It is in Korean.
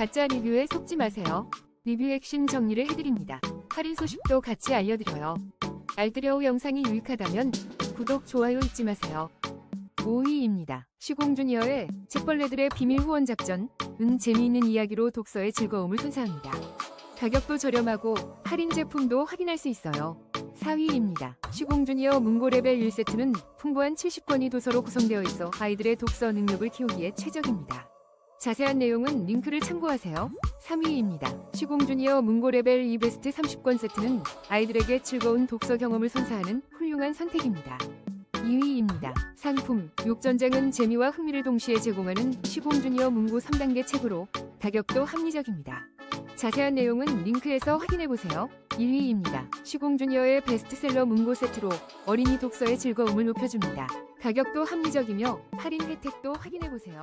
가짜 리뷰에 속지 마세요. 리뷰 핵심 정리를 해드립니다. 할인 소식도 같이 알려드려요. 알뜰여우 영상이 유익하다면 구독, 좋아요 잊지 마세요. 5위입니다. 시공주니어의 책벌레들의 비밀 후원 작전, 은 재미있는 이야기로 독서의 즐거움을 선사합니다. 가격도 저렴하고 할인 제품도 확인할 수 있어요. 4위입니다. 시공주니어 문고레벨 1세트는 풍부한 70권이 도서로 구성되어 있어 아이들의 독서 능력을 키우기에 최적입니다. 자세한 내용은 링크를 참고하세요. 3위입니다. 시공 주니어 문고레벨 2베스트 30권 세트는 아이들에게 즐거운 독서 경험을 선사하는 훌륭한 선택입니다. 2위입니다. 상품, 욕전쟁은 재미와 흥미를 동시에 제공하는 시공 주니어 문고 3단계 책으로 가격도 합리적입니다. 자세한 내용은 링크에서 확인해보세요. 1위입니다. 시공 주니어의 베스트셀러 문고 세트로 어린이 독서의 즐거움을 높여줍니다. 가격도 합리적이며 할인 혜택도 확인해보세요.